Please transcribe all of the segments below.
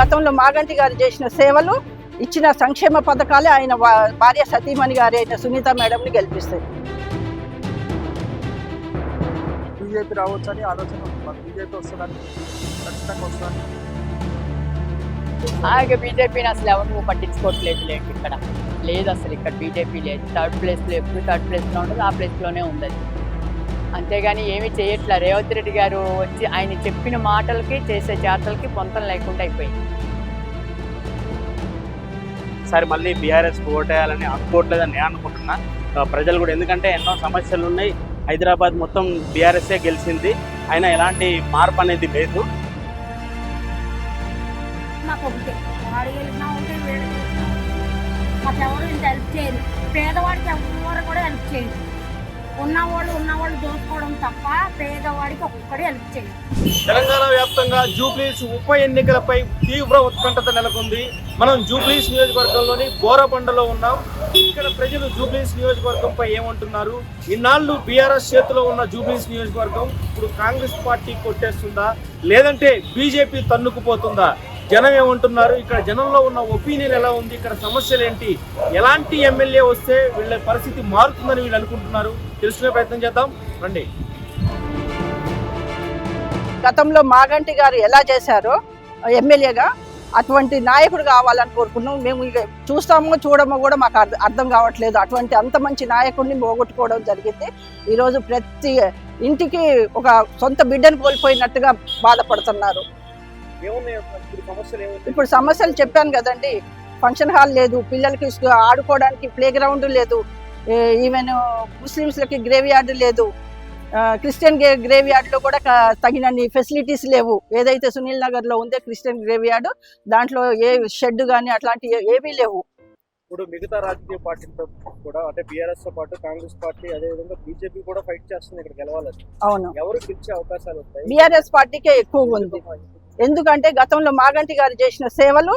గతంలో మాగంటి గారు చేసిన సేవలు ఇచ్చిన సంక్షేమ పథకాలే ఆయన భార్య సతీమణి గారి అయిన సునీత మేడంని గెలిపిస్తాయి. బీజేపీ రావచ్చని ఆలోచన బీజేపీ వస్తుందని ఖచ్చితంగా వస్తుందని? ఇక బీజేపీని అసలు ఎవరు పట్టించుకోవట్లేదు లేదు ఇక్కడ. లేదు అసలు ఇక్కడ బీజేపీ లేదు. థర్డ్ ప్లేస్లో ఎప్పుడు థర్డ్ ప్లేస్లో ఉంటుంది ఆ ప్లేస్లోనే ఉంది అంతేగాని ఏమీ చేయట్లే. రేవంత్ రెడ్డి గారు వచ్చి ఆయన చెప్పిన మాటలకి చేసే చేతలకి పొంతం లేకుండా అయిపోయింది. ఈసారి మళ్ళీ బీఆర్ఎస్ ఓటేయాలని అనుకోవట్లేదని నేను అనుకుంటున్నా. ప్రజలు కూడా ఎందుకంటే ఎన్నో సమస్యలు ఉన్నాయి. హైదరాబాద్ మొత్తం బీఆర్ఎస్ఏ గెలిచింది. అయినా ఎలాంటి మార్పు అనేది లేదు. ఒకటే. వాడు వెళ్ళినా వీడు ఇంత హెల్ప్ చేయరు. పేదవాడికి ఎవరు కూడా హెల్ప్ చేయరు. ఉన్నవాళ్ళు ఉన్నవాళ్ళు దోచుకోవడం తప్ప పేదవాడికి ఒక్కడే హెల్ప్ చేయాలి తెలంగాణ వ్యాప్తంగా జూబ్లీస్ ఉప ఎన్నికలపై తీవ్ర ఉత్కంఠత నెలకొంది. మనం జూబ్లీస్ నియోజకవర్గంలోని బోరబండలో ఉన్నాం. ఇక్కడ ప్రజలు జూబ్లీస్ నియోజకవర్గంపై ఏమంటున్నారు? ఇన్నాళ్ళు బీఆర్ఎస్ చేతిలో ఉన్న జూబ్లీస్ నియోజకవర్గం ఇప్పుడు కాంగ్రెస్ పార్టీ కొట్టేస్తుందా? లేదంటే బీజేపీ తన్నుకుపోతుందా? జనం ఏమంటున్నారు ఇక్కడ జనంలో ఉన్న ఒపీనియన్ ఎలా ఉంది? ఇక్కడ సమస్యలు ఏంటి? ఎలాంటి ఎమ్మెల్యే వస్తే వీళ్ళ పరిస్థితి మారుతుందని వీళ్ళు అనుకుంటున్నారు? తెలుసుకునే ప్రయత్నం చేద్దాం. రండి. గతంలో మాగంటి గారు ఎలా చేశారో ఎమ్మెల్యేగా అటువంటి నాయకుడు కావాలని కోరుకున్నాం. మేము ఇక చూస్తామో చూడమో కూడా మాకు అర్థం అర్థం కావట్లేదు. అటువంటి అంత మంచి నాయకుడిని పోగొట్టుకోవడం జరిగింది ఈరోజు ప్రతి ఇంటికి ఒక సొంత బిడ్డను కోల్పోయినట్టుగా బాధపడుతున్నారు. ఇప్పుడు సమస్యలు ఏముంది ఇప్పుడు సమస్యలు చెప్పాను కదండి. ఫంక్షన్ హాల్ లేదు పిల్లలకి ఆడుకోవడానికి ప్లే గ్రౌండ్ లేదు ఈవెన్ ముస్లిమ్స్లకి గ్రేవ్ యార్డ్ లేదు క్రిస్టియన్ గ్రేవ్ యార్డ్లో కూడా తగినన్ని ఫెసిలిటీస్ లేవు. ఏదైతే సునీల్ నగర్లో ఉందో క్రిస్టియన్ గ్రేవ్ యార్డ్ దాంట్లో ఏ షెడ్ కానీ అట్లాంటి ఏవీ లేవు. ఇప్పుడు మిగతా రాజకీయ పార్టీలతో కూడా అంటే బీఆర్ఎస్తో పాటు కాంగ్రెస్ పార్టీ అదే విధంగా బీజేపీ కూడా ఫైట్ చేస్తుంది ఇక్కడ గెలవాలని. అవును. ఎవరు గెలిచే అవకాశాలు ఉంటాయి? బీఆర్ఎస్ పార్టీకే ఎక్కువ ఉంది. ఎందుకంటే గతంలో మాగంటి గారు చేసిన సేవలు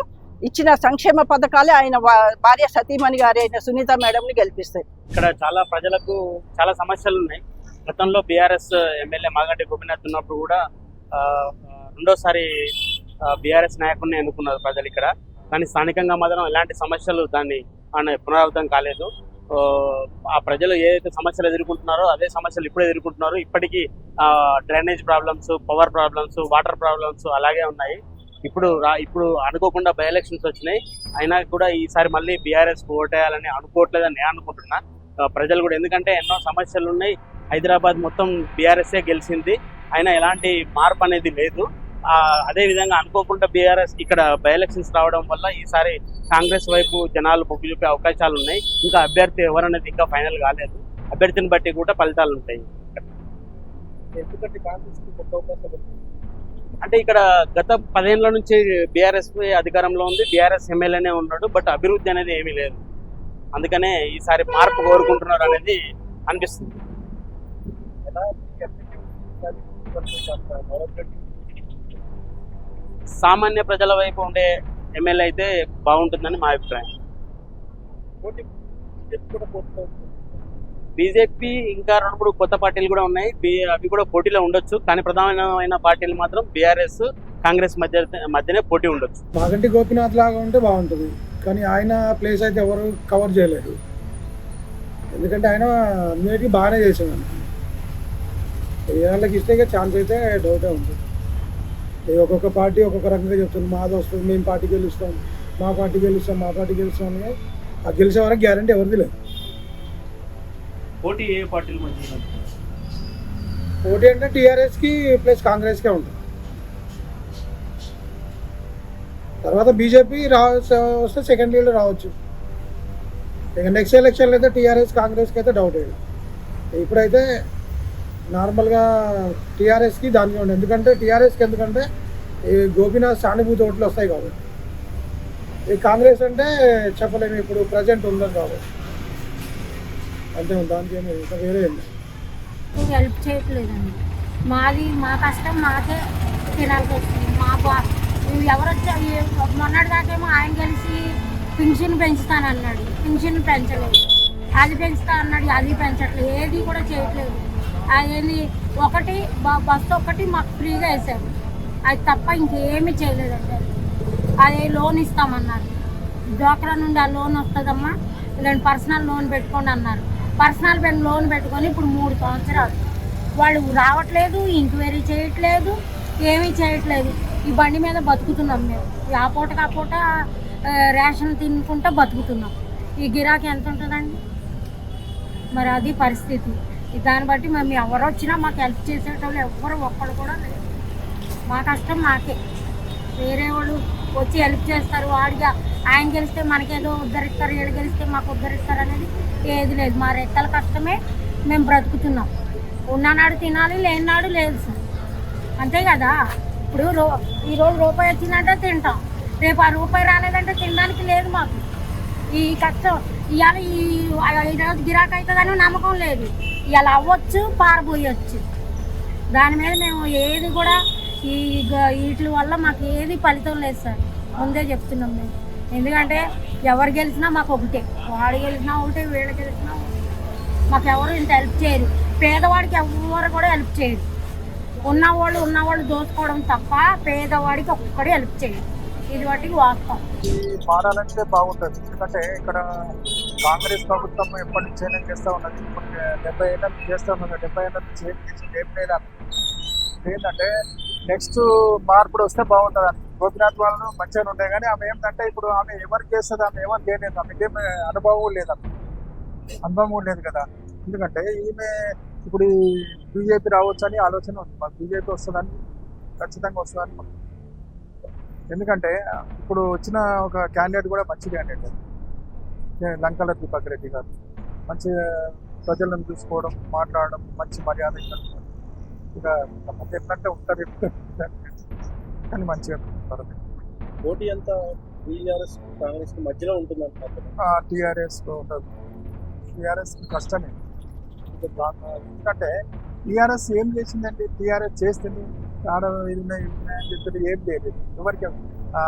ఇచ్చిన సంక్షేమ పథకాలే ఆయన భార్య సతీమణి గారి అయిన సునీత మేడంని గెలిపిస్తాయి. ఇక్కడ చాలా ప్రజలకు చాలా సమస్యలు ఉన్నాయి. గతంలో బీఆర్ఎస్ ఎమ్మెల్యే మాగంటి గోపినాథ్ ఉన్నప్పుడు కూడా రెండోసారి బీఆర్ఎస్ నాయకుడిని ఎన్నుకున్నారు ప్రజలు ఇక్కడ. కానీ స్థానికంగా మాత్రం ఎలాంటి సమస్యలు దాన్ని ఆయన పునరావృతం కాలేదు. ఆ, ప్రజలు ఏదైతే సమస్యలు ఎదుర్కొంటున్నారో అదే సమస్యలు ఇప్పుడు ఎదుర్కొంటున్నారు. ఇప్పటికీ drainage problems power problems water problems అలాగే ఉన్నాయి. ఇప్పుడు రా- ఇప్పుడు అనుకోకుండా బై ఎలక్షన్స్ వచ్చినాయి. అయినా కూడా ఈసారి మళ్ళీ బీఆర్ఎస్ ఓటేయాలని అనుకోవట్లేదని నేను అనుకుంటున్నా. ప్రజలు కూడా ఎందుకంటే ఎన్నో సమస్యలు ఉన్నాయి. హైదరాబాద్ మొత్తం బీఆర్ఎస్ఏ గెలిచింది. అయినా ఎలాంటి మార్పు అనేది లేదు. అదే విధంగా అనుకోకుండా బీఆర్ఎస్ ఇక్కడ బై ఎలక్షన్స్ రావడం వల్ల ఈసారి కాంగ్రెస్ వైపు జనాలు మొగ్గు చూపే అవకాశాలు ఉన్నాయి. ఇంకా అభ్యర్థి ఎవరనేది ఇంకా ఫైనల్ కాలేదు. అభ్యర్థిని బట్టి కూడా ఫలితాలు ఉంటాయి. అంటే ఇక్కడ గత పదేళ్ళ నుంచి బీఆర్ఎస్ అధికారంలో ఉంది. బీఆర్ఎస్ ఎమ్మెల్యేనే ఉన్నాడు. బట్ అభివృద్ధి అనేది ఏమీ లేదు. అందుకనే ఈసారి మార్పు కోరుకుంటున్నారు అనేది అనిపిస్తుంది. సామాన్య ప్రజల వైపు ఉండే ఎమ్మెల్యే అయితే బాగుంటుందని మా అభిప్రాయం. పోటీ బీజేపీ ఇంకా రెండు మూడు కొత్త పార్టీలు కూడా ఉన్నాయి. బి- అవి కూడా పోటీలో ఉండొచ్చు. కానీ ప్రధానమైన పార్టీలు మాత్రం బీఆర్ఎస్ కాంగ్రెస్ మధ్య మధ్యనే పోటీ ఉండొచ్చు. మాగంటి గోపినాథ్ లాగా ఉంటే బాగుంటుంది. కానీ ఆయన ప్లేస్ అయితే ఎవరు కవర్ చేయలేరు ఎందుకంటే ఆయన అన్నిటికీ బాగానే చేసాడు. ఏ వాళ్ళకి ఇస్తే ఛాన్స్ అయితే డౌటే ఉంది ఈ ఒక్కొక్క పార్టీ ఒక్కొక్క రకంగా చెప్తుంది. మాది వస్తుంది మేము పార్టీ గెలుస్తాం మా పార్టీ గెలుస్తాం మా పార్టీ గెలుస్తాం అని. ఆ గెలిచే వరకు గ్యారంటీ ఎవరిది లేదు. పోటీ ఏ పార్టీల మధ్య పోటీ అంటే టీఆర్ఎస్కి ప్లస్ కాంగ్రెస్కే ఉంటుంది. తర్వాత బీజేపీ రా వస్తే సెకండ్ లీడ్ రావచ్చు. ఇక నెక్స్ట్ ఎలక్షన్లో అయితే టీఆర్ఎస్ కాంగ్రెస్కి అయితే డౌట్ లేదు ఇప్పుడైతే నార్మల్గా టీఆర్ఎస్కి దానికి ఉండే. ఎందుకంటే టీఆర్ఎస్కి ఎందుకంటే ఈ గోపీనాథ్ సానుభూతి ఓట్లు వస్తాయి కాబట్టి. ఈ కాంగ్రెస్ అంటే చెప్పలేము ఇప్పుడు ప్రజెంట్ ఉందని కాబట్టి. అంతే దానికి ఏమి ఇంకా వేరే హెల్ప్ చేయట్లేదండి. మాది మా కష్టం మాకే తినాల్సి వస్తుంది. మా బా నువ్వు ఎవరు వచ్చారు మొన్నటి దాకేమో ఆయన కలిసి పింఛన్ పెంచుతానన్నాడు. పింఛన్ పెంచలేదు. అది పెంచుతా అన్నాడు అది పెంచట్లేదు. ఏది కూడా చేయట్లేదు. అది ఒకటి బస్సు ఒకటి మాకు ఫ్రీగా వేసాడు అది తప్ప ఇంకేమీ చేయలేదండి. అది లోన్ ఇస్తామన్నారు. డ్వాక్రా నుండి ఆ లోన్ వస్తుందమ్మా ఇలాంటి పర్సనల్ లోన్ పెట్టుకోండి అన్నారు. పర్సనల్ పెన్ లోన్ పెట్టుకొని ఇప్పుడు మూడు సంవత్సరాలు. వాళ్ళు రావట్లేదు ఎంక్వైరీ చేయట్లేదు ఏమీ చేయట్లేదు. ఈ బండి మీద బతుకుతున్నాం మేము. ఈ ఆ పూటకి ఆ పూట రేషన్ తినుకుంటూ బతుకుతున్నాం. ఈ గిరాకీ ఎంత ఉంటుందండి? మరి అది పరిస్థితి. దాన్ని బట్టి మేము ఎవరు వచ్చినా మాకు హెల్ప్ చేసేటోళ్ళు ఎవ్వరు ఒక్కడు కూడా లేదు మా కష్టం మాకే. వేరే వాళ్ళు వచ్చి హెల్ప్ చేస్తారు వాడిగా ఆయన గెలిస్తే మనకేదో ఉద్ధరిస్తారు వీళ్ళు గెలిస్తే మాకు ఉద్ధరిస్తారు అనేది ఏది లేదు. మా రెక్కల కష్టమే మేము బ్రతుకుతున్నాం. ఉన్ననాడు తినాలి లేనినాడు లేదు సార్. అంతే కదా? ఇప్పుడు రో ఈరోజు రూపాయి వచ్చిందంటే తింటాం. రేపు ఆ రూపాయి రాలేదంటే తినడానికి లేదు మాకు. ఈ కష్టం ఇవాళ ఈ ఈరోజు గిరాకీ అవుతుందని నమ్మకం లేదు. ఇలా అవ్వచ్చు పారబోయొచ్చు. దాని మీద మేము ఏది కూడా ఈ గ- వీటి వల్ల మాకు ఏది ఫలితం లేదు సార్. ముందే చెప్తున్నాం మేము. ఎందుకంటే ఎవరు గెలిచినా మాకు ఒకటే. వాడు గెలిచినా ఒకటే వీళ్ళు గెలిచినా మాకు ఎవరు ఇంత హెల్ప్ చేయరు. పేదవాడికి ఎవరు కూడా హెల్ప్ చేయరు. ఉన్నవాళ్ళు ఉన్నవాళ్ళు దోచుకోవడం తప్ప పేదవాడికి ఒక్కడే హెల్ప్ చేయరు. ఇది వాటికి వాస్తవం మారాలంటే బాగుంటుంది. ఎందుకంటే ఇక్కడ కాంగ్రెస్ ప్రభుత్వం ఎప్పటి నుంచైనా చేస్తూ ఉన్నది? ఇప్పుడు డెబ్బై ఏళ్ళ నుంచి చేస్తూ ఉన్నది. డెబ్బై ఏళ్ళ నుంచి ఏం చేసింది? ఏం లేదా? ఏంటంటే నెక్స్ట్ మార్పుడు వస్తే బాగుంటుంది అని. గోపినాథ్ వాళ్ళు మంచిగా ఉండే కానీ ఆమె ఏంటంటే ఇప్పుడు ఆమె ఎవరికి చేస్తుంది ఆమె ఎవరు చేయలేదు ఆమె ఏమి అనుభవం లేదు అనుభవం లేదు కదా. ఎందుకంటే ఈమె ఇప్పుడు బీజేపీ రావచ్చు అని ఆలోచన ఉంది. మాకు బీజేపీ వస్తుందని ఖచ్చితంగా వస్తుందని మాకు ఎందుకంటే ఇప్పుడు వచ్చిన ఒక క్యాండిడేట్ కూడా మంచి క్యాండిడేట్ లంకల దీపక్ రెడ్డి గారు. మంచి ప్రజలను చూసుకోవడం మాట్లాడడం మంచి మర్యాద. ఇక కొంతమంది ఎట్లంటే ఉంటారు కానీ మంచిగా ఉంటారు. పోటీ అంతా బీఆర్ఎస్ కాంగ్రెస్ మధ్యలో ఉంటుంది అంటారు టీఆర్ఎస్ ఉంటుంది టీఆర్ఎస్ కష్టమే. ఎందుకంటే టీఆర్ఎస్ ఏం చేసిందండి టీఆర్ఎస్ చేస్తుంది ఆడ ఇది ఉన్నాయి, అని చెప్పి ఏం చేయలేదు ఎవరికి ఆ,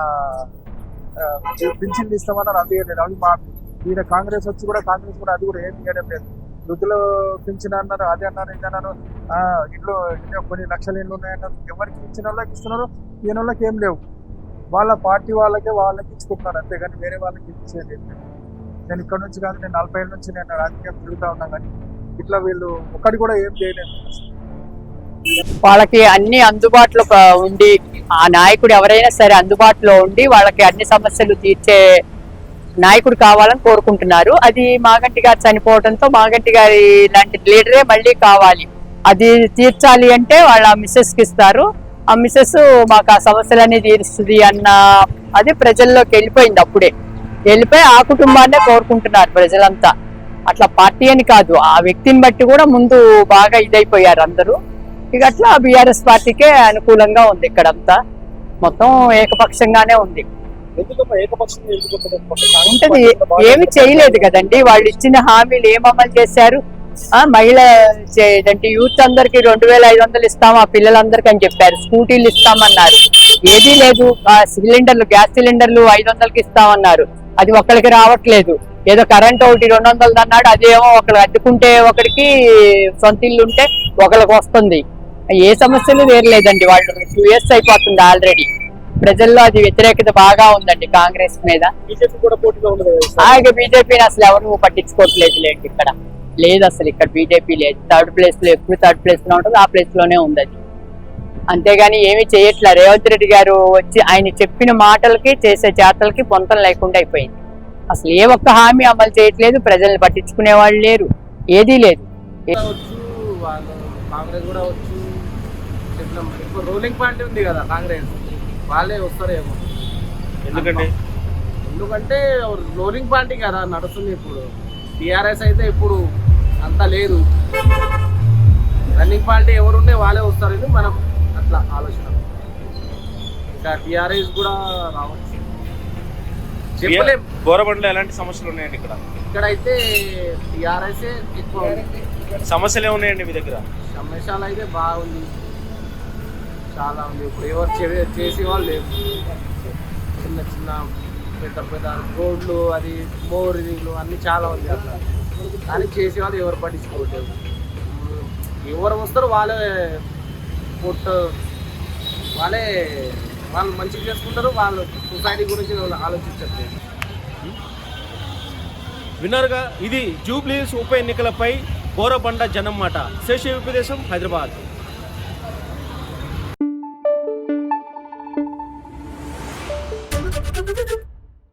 పింఛన్లు ఇస్తామన్నారు అది లేదు. అవి మా ఈయన కాంగ్రెస్ వచ్చి కూడా కాంగ్రెస్ కూడా అది కూడా ఏం చేయడం లేదు. వృద్ధులు పింఛన్ అన్నారు అది అన్నారు ఇది అన్నారు. ఆ, కొన్ని లక్షల ఇండ్లు ఉన్నాయన్నారు. ఎవరికి ఇచ్చిన వాళ్ళకి ఇస్తున్నారు ఈయన వాళ్ళకి ఏం లేవు. వాళ్ళ పార్టీ వాళ్ళకే వాళ్ళకి ఇచ్చుకుంటున్నారు అంతేగాని వేరే వాళ్ళకి ఇచ్చేది లేదు. నేను ఇక్కడ నుంచి కాదు నేను నలభై ఏళ్ళ నుంచి నేను రాజకీయం తిరుగుతా ఉన్నా కానీ ఇట్లా వీళ్ళు ఒక్కటి కూడా ఏం చేయలేదు వాళ్ళకి అన్ని అందుబాటులో ఉండి ఆ నాయకుడు ఎవరైనా సరే అందుబాటులో ఉండి వాళ్ళకి అన్ని సమస్యలు తీర్చే నాయకుడు కావాలని కోరుకుంటున్నారు. అది మాగంటి గారు చనిపోవడంతో మాగంటి గారి లాంటి లీడరే మళ్ళీ కావాలి. అది తీర్చాలి అంటే వాళ్ళ మిస్సెస్కి ఇస్తారు. ఆ మిస్సెస్ మాకు ఆ సమస్యలన్నీ తీరుస్తుంది అన్న అది ప్రజల్లోకి వెళ్ళిపోయింది అప్పుడే. వెళ్ళిపోయి ఆ కుటుంబాన్నే కోరుకుంటున్నారు ప్రజలంతా. అట్లా పార్టీ అని కాదు ఆ వ్యక్తిని బట్టి కూడా ముందు బాగా ఇదైపోయారు అందరూ. ఇక అట్లా బీఆర్ఎస్ పార్టీకే అనుకూలంగా ఉంది ఇక్కడంతా. మొత్తం ఏకపక్షంగానే ఉంది. ఉంటుంది? ఏమి చేయలేదు కదండి. వాళ్ళు ఇచ్చిన హామీలు ఏం అమలు చేశారు? ఆ మహిళ అంటే యూత్ అందరికి రెండు వేల ఐదు వందలు ఇస్తాం ఆ పిల్లలందరికీ అని చెప్పారు. స్కూటీలు ఇస్తామన్నారు. ఏదీ లేదు. ఆ సిలిండర్లు గ్యాస్ సిలిండర్లు ఐదు వందలకి ఇస్తామన్నారు. అది ఒకరికి రావట్లేదు. ఏదో కరెంట్ ఒకటి రెండు వందలు అన్నాడు. అదేమో ఒకరు అడ్డుకుంటే ఒకరికి సొంత ఇల్లు ఉంటే ఒకరికి వస్తుంది. ఏ సమస్యలు వేరలేదండి వాళ్ళు టూ ఇయర్స్ అయిపోతుంది ఆల్రెడీ. ప్రజల్లో అది వ్యతిరేకత బాగా ఉందండి కాంగ్రెస్ మీద. ఇక బీజేపీని అసలు ఎవరు పట్టించుకోవట్లేదు లేండి ఇక్కడ. లేదు అసలు ఇక్కడ బీజేపీ లేదు. థర్డ్ ప్లేస్లో ఎప్పుడు థర్డ్ ప్లేస్లో ఉంటుంది ఆ ప్లేస్లోనే ఉంది అది అంతేగాని ఏమీ చేయట్లే. రేవంత్ రెడ్డి గారు వచ్చి ఆయన చెప్పిన మాటలకి చేసే చేతలకి పొంతం లేకుండా అయిపోయింది. అసలు ఏ ఒక్క హామీ అమలు చేయట్లేదు. ప్రజల్ని పట్టించుకునే వాళ్ళు లేరు. ఏదీ లేదు. కాంగ్రెస్ కూడా ఇప్పుడు రూలింగ్ పార్టీ ఉంది కదా కాంగ్రెస్. వాళ్ళే వస్తారేమో. ఎందుకంటే ఎందుకంటే రూలింగ్ పార్టీ కదా నడుస్తుంది ఇప్పుడు. టీఆర్ఎస్ అయితే ఇప్పుడు అంత లేదు. రన్నింగ్ పార్టీ ఎవరుంటే వాళ్ళే వస్తారని మనం అట్లా ఆలోచన. ఇంకా టీఆర్ఎస్ కూడా రావచ్చు. చెప్పలేం. గోరబండలో ఎలాంటి సమస్యలు ఉన్నాయండి ఇక్కడ? ఇక్కడైతే టీఆర్ఎస్ ఎక్కువ. సమస్యలు ఏమున్నాయండి మీ దగ్గర? సమస్యలు అయితే బాగుంది. చాలా ఉంది ఇప్పుడు ఎవరు చే- చేసే వాళ్ళు చిన్న చిన్న పెద్ద పెద్ద రోడ్లు అది మోరీలు అన్నీ చాలా ఉంది అట్లా కానీ చేసే వాళ్ళు ఎవరు పట్టించుకోవట్లేదు. ఎవరు వస్తారో వాళ్ళే పొట్టు వాళ్ళే వాళ్ళు మంచిగా చేసుకుంటారు వాళ్ళు సొసైటీ గురించి వాళ్ళు ఆలోచించట్లేదు. విన్నర్గా? ఇది జూబ్లీస్ ఉప ఎన్నికలపై బోరబండ జనం మాట. శేష ఉపదేశం హైదరాబాద్.